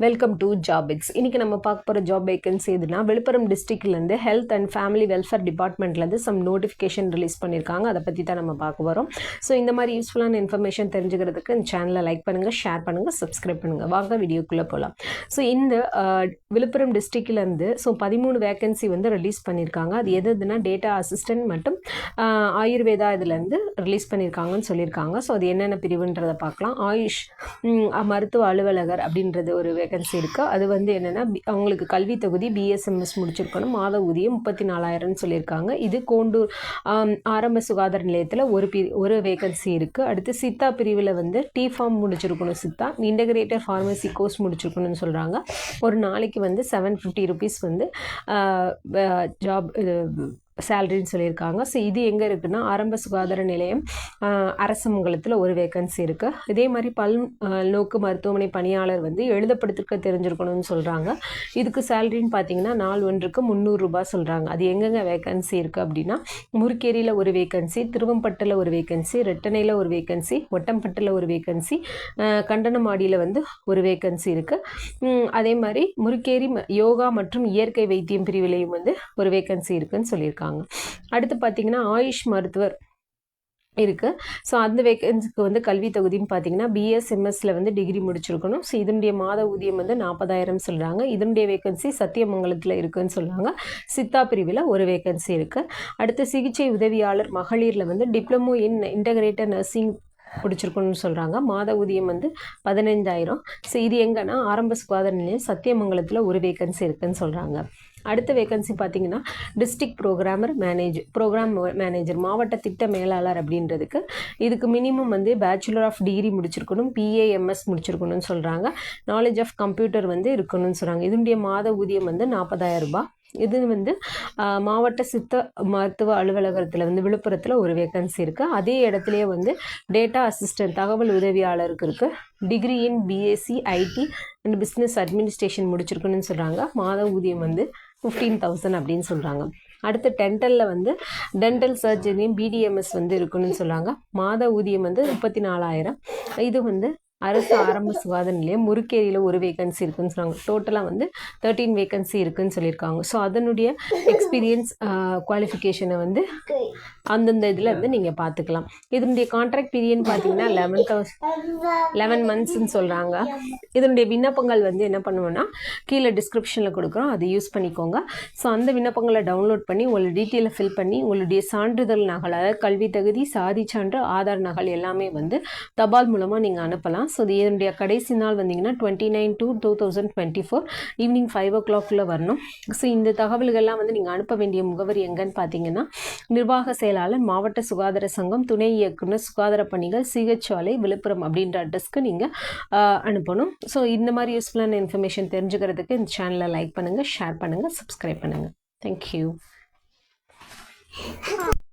Welcome to job X இன்றைக்கி நம்ம பார்க்க போகிற ஜாப் வேக்கன்சி எதுனா விழுப்புரம் டிஸ்ட்ரிக்ட்லேருந்து ஹெல்த் அண்ட் ஃபேமிலி வெல்ஃபேர் டிபார்ட்மெண்ட்லேருந்து சம் நோட்டிஃபிகேஷன் ரிலீஸ் பண்ணியிருக்காங்க அதை பற்றி தான் நம்ம பார்க்க வரோம் ஸோ இந்த மாதிரி யூஸ்ஃபுல்லான இன்ஃபர்மேஷன் தெரிஞ்சுக்கிறதுக்கு இந்த சேனலை லைக் பண்ணுங்கள் ஷேர் பண்ணுங்கள் சப்ஸ்கிரைப் பண்ணுங்கள் வாங்க வீடியோக்குள்ளே போகலாம் ஸோ இந்த விழுப்புரம் டிஸ்ட்ரிக்ட்லேருந்து ஸோ பதிமூணு வேக்கன்சி வந்து ரிலீஸ் பண்ணியிருக்காங்க அது எது எதுனா டேட்டா அசிஸ்டன்ட் மற்றும் ஆயுர்வேதா இதுலேருந்து ரிலீஸ் பண்ணியிருக்காங்கன்னு சொல்லியிருக்காங்க ஸோ அது என்னென்ன பிரிவுன்றதை பார்க்கலாம். ஆயுஷ் மருத்துவ அலுவலகர் அப்படின்றது ஒரு வேகன்சி இருக்குது அது வந்து என்னென்னா அவங்களுக்கு கல்வி தொகுதி பிஎஸ்எம்எஸ் முடிச்சிருக்கணும். மாத ஊதியம் முப்பத்தி நாலாயிரம்னு சொல்லியிருக்காங்க. இது கோண்டூர் ஆரம்ப சுகாதார நிலையத்தில் ஒரு பி ஒரு வேகன்சி இருக்குது அடுத்து சித்தா பிரிவில் வந்து டி ஃபார்ம் முடிச்சிருக்கணும் சித்தா. இன்டகிரேட்டர் ஃபார்மசி கோர்ஸ் முடிச்சிருக்கணும்னு சொல்கிறாங்க ஒரு நாளைக்கு வந்து செவன் ஃபிஃப்டி ருபீஸ் வந்து ஜாப் சேலரின்னு சொல்லியிருக்காங்க. ஸோ இது எங்கே இருக்குன்னா ஆரம்ப சுகாதார நிலையம் ஆஹ், அரசமங்கலத்தில் ஒரு வேக்கன்சி இருக்குது இதே மாதிரி பல் நோக்கு மருத்துவமனை பணியாளர் வந்து எழுதப்படுத்திருக்க தெரிஞ்சிருக்கணும்னு சொல்கிறாங்க இதுக்கு சேலரின்னு பார்த்தீங்கன்னா நாள் ஒன்றுக்கு முந்நூறுரூபா சொல்கிறாங்க அது எங்கெங்க வேக்கன்சி இருக்குது அப்படின்னா முறுக்கேரியில் ஒரு வேக்கன்சி திருவம்பட்டில் ஒரு வேக்கன்சி ரெட்டனையில் ஒரு வேக்கன்சி ஒட்டம்பட்டில் ஒரு வேக்கன்சி கண்டனமாடியில் வந்து ஒரு வேக்கன்சி இருக்குது அதே மாதிரி முறுக்கேரி ம- யோகா மற்றும் இயற்கை வைத்தியம் பிரிவிலையும் வந்து ஒரு வேக்கன்சி இருக்குதுன்னு சொல்லியிருக்காங்க. அடுத்து பார்த்தீங்கன்னா ஆயுஷ் மருத்துவர் இருக்குது ஸோ அந்த வேகன்சிக்கு வந்து கல்வி தொகுதின்னு பார்த்தீங்கன்னா பிஎஸ்எம்எஸ்ல வந்து டிகிரி முடிச்சிருக்கணும். ஸோ இதனுடைய மாத ஊதியம் வந்து நாற்பதாயிரம் சொல்கிறாங்க இதனுடைய வேகன்சி சத்தியமங்கலத்தில் இருக்குன்னு சொல்கிறாங்க சித்தா பிரிவில் ஒரு வேகன்சி இருக்குது அடுத்து சிகிச்சை உதவியாளர் மகளிரில் வந்து டிப்ளமோ இன் இன்டகிரேட்டட் நர்சிங் பிடிச்சிருக்குன்னு சொல்கிறாங்க மாத ஊதியம் வந்து பதினைந்தாயிரம். ஸோ இது எங்கன்னா ஆரம்ப சுகாதார நிலையம் சத்தியமங்கலத்தில் ஒரு வேகன்சி இருக்குதுன்னு சொல்கிறாங்க அடுத்த வேகன்சி பார்த்தீங்கன்னா district programmer manage program manager மாவட்ட திட்ட மேலாளர் அப்படின்றதுக்கு இதுக்கு மினிமம் வந்து பேச்சுலர் ஆஃப் டிகிரி முடிச்சிருக்கணும் பிஏஎம்எஸ் முடிச்சிருக்கணும்னு சொல்கிறாங்க நாலேஜ் ஆஃப் கம்ப்யூட்டர் வந்து இருக்கணும்னு சொல்கிறாங்க இதனுடைய மாத ஊதியம் வந்து நாற்பதாயிரம் ரூபாய். இது வந்து மாவட்ட சித்த மருத்துவ அலுவலகத்தில் வந்து விழுப்புரத்தில் ஒரு வேக்கன்சி இருக்குது அதே இடத்துலையே வந்து டேட்டா அசிஸ்டன்ட் தகவல் உதவியாளருக்கு இருக்குது degree in BSc IT and business administration முடிச்சிருக்குன்னு சொல்கிறாங்க மாத ஊதியம் வந்து ஃபிஃப்டீன் தௌசண்ட் அப்படின்னு சொல்கிறாங்க அடுத்து டென்டலில் வந்து டென்டல் சர்ஜரியும் பிடிஎம்எஸ் வந்து இருக்குன்னு சொல்கிறாங்க மாத ஊதியம் வந்து முப்பத்தி நாலாயிரம். இது வந்து அரசு ஆரம்ப சுகாதார நிலையம் முறுக்கேரியில் ஒரு வேகன்சி இருக்குன்னு சொன்னாங்க டோட்டலாக வந்து தேர்ட்டீன் வேகன்சி இருக்குன்னு சொல்லியிருக்காங்க. ஸோ அதனுடைய எக்ஸ்பீரியன்ஸ் குவாலிஃபிகேஷனை வந்து அந்தந்த இதில் வந்து நீங்கள் பார்த்துக்கலாம் இதனுடைய கான்ட்ராக்ட் பீரியட்னு பார்த்தீங்கன்னா லெவன் தௌசண்ட் லெவன் மந்த்ஸ்ன்னு சொல்கிறாங்க இதனுடைய விண்ணப்பங்கள் வந்து என்ன பண்ணுவோன்னா கீழே டிஸ்கிரிப்ஷனில் கொடுக்குறோம். அதை யூஸ் பண்ணிக்கோங்க. ஸோ அந்த விண்ணப்பங்களை டவுன்லோட் பண்ணி உங்களோட டீட்டெயிலை ஃபில் பண்ணி உங்களுடைய சான்றிதழ் நகல் அதாவது கல்வி தகுதி சாதி சான்று ஆதார் நகல் எல்லாமே வந்து தபால் மூலமாக நீங்கள் அனுப்பலாம். ஸோ இது இதனுடைய கடைசி நாள் வந்தீங்கன்னா twenty nine two two thousand twenty four evening five o கிளாக்குள்ளே வரணும். ஸோ இந்த தகவல்கள்லாம் வந்து நீங்கள் அனுப்ப வேண்டிய முகவரி எங்கன்னு பார்த்தீங்கன்னா நிர்வாக செயலாளர் மாவட்ட சுகாதார சங்கம் துணை இயக்குனர் சுகாதார பணிகள் சிஹெச்ஆலை விழுப்புரம் அப்படின்ற அட்ரஸ்க்கு நீங்கள் அனுப்பணும். ஸோ இந்த மாதிரி யூஸ்ஃபுல்லான இன்ஃபர்மேஷன் தெரிஞ்சுக்கிறதுக்கு இந்த சேனலை லைக் பண்ணுங்கள் ஷேர் பண்ணுங்கள் சப்ஸ்கிரைப் பண்ணுங்கள் தேங்க்யூ